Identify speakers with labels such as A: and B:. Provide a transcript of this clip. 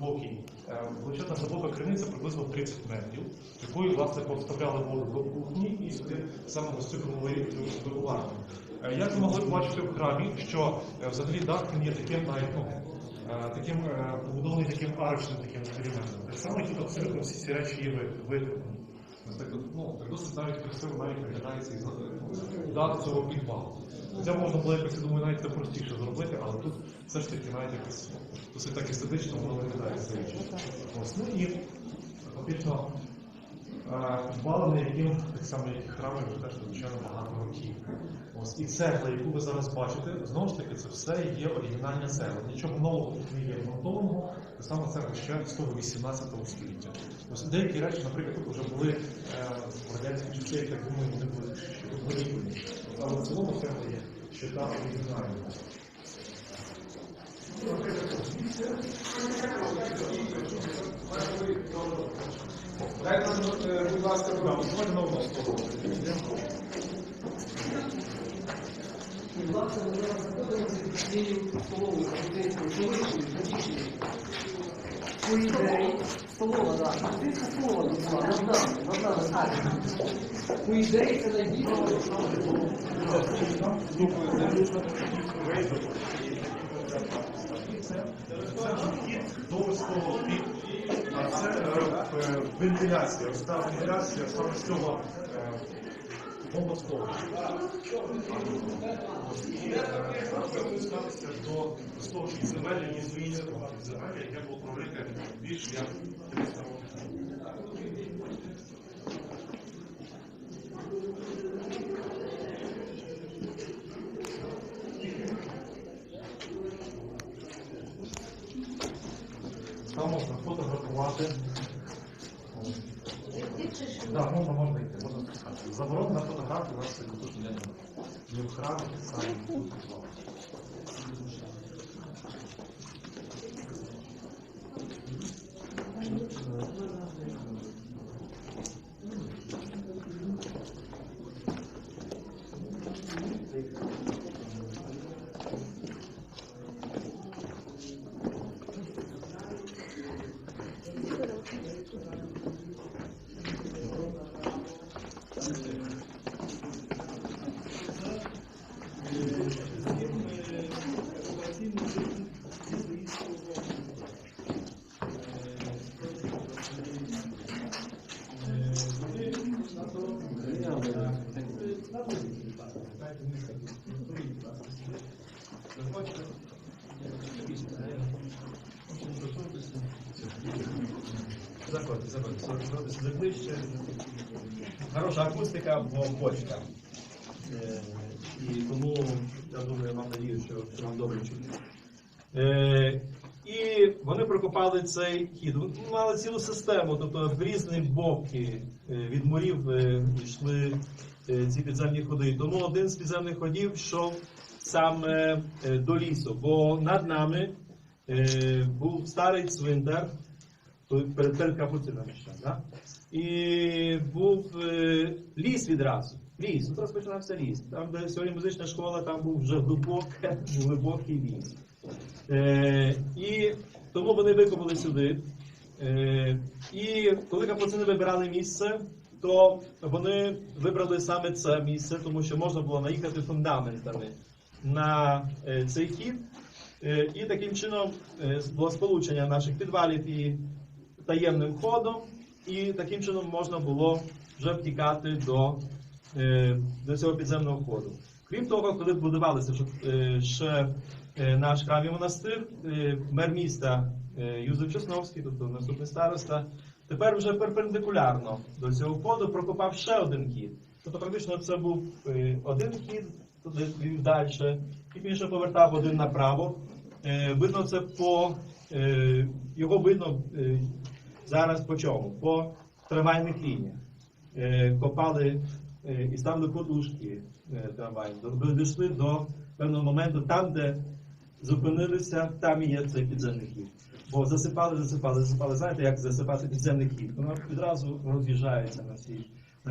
A: глибокий. Е, Величезна глибока криниця приблизно 30 метрів, якою власне поставляли воду до кухні і сюди саме до цю варку. Як ви могли побачити в храмі, що е, взагалі дах він є таким навіть ну, е, таким е, побудований таким арочним таким елементом. Так само і тут абсолютно всі ці речі є ви- витримані. Так, ну, так досить навіть красиво навіть виглядає цей ну, дах цього підвалу. Це можна було якось, я думаю, навіть це простіше зробити, але тут все ж таки навіть якось досить так естетично воно виглядає ця річ. Ну і фактично Вбалений, яким так само, як і храми, вже теж звичайно багато років. Ось і цегла, яку ви зараз бачите, знову ж таки, це все є оригінальна цегла. Нічого нового тут не є монтованого, це саме цегла ще з того 18 століття. Ось деякі речі, наприклад, тут вже були е, в радянські часи, я так думаю, вони були ще. Але в цілому цегла є ще та оригінальна.
B: Дайте нам, будь ласка, програму.
A: Давайте на одну сторону.
C: Власне, ми знаходимося під цією столовою поліцейською, вийшли, закінчили. По ідеї, столова, так. Поліцейська столова була, над нами, так. По це найбільше.
A: Це вхід до військового віку, а це е, е, вентиляція, ось та вентиляція саме з цього е, бомбосховища. І е, зараз я буду ставитися до з що земель земель, яке було пролите більше як 300 років. Там можна фотографувати. Так, можна, можна йти, можна спускати. Заборона на фотографію у нас тут не, не в храмі, саме тут. будь ласка.
D: Заходьте, заходьте, ближче. Хороша акустика, бо почта. Е, І тому я думаю, вам надію, що, вам добре чути. Е, і вони прокопали цей хід. Мали цілу систему, тобто в різні боки е, від морів йшли ці підземні ходи. Тому один з підземних ходів йшов саме е, до лісу, бо над нами е, був старий цвинтар, перед перед капуцинами ще. Да? І був е, ліс відразу. Ліс, тут розпочинався ліс. Там, де сьогодні музична школа, там був вже глибокий, глибокий ліс. Е, і тому вони викопали сюди. Е, і коли капуцини вибирали місце, то вони вибрали саме це місце, тому що можна було наїхати фундаментами на е, цей хід. Е, і таким чином е, було сполучення наших підвалів і таємним ходом, і таким чином можна було вже втікати до, до цього підземного ходу. Крім того, коли будувалися ще наш храм і монастир, мер міста Юзеф Чесновський, тобто наступний староста, тепер вже перпендикулярно до цього ходу прокопав ще один хід. Тобто практично це був е, один хід, туди вів далі, і ще повертав один направо. Е, Видно це по е, його видно зараз по чому? По трамвайних лініях. Копали і ставили подушки трамвайні. Дійшли до певного моменту, там, де зупинилися, там і є цей підземний хід. Бо засипали, засипали, засипали. Знаєте, як засипати підземний хід? Воно відразу роз'їжджається на всі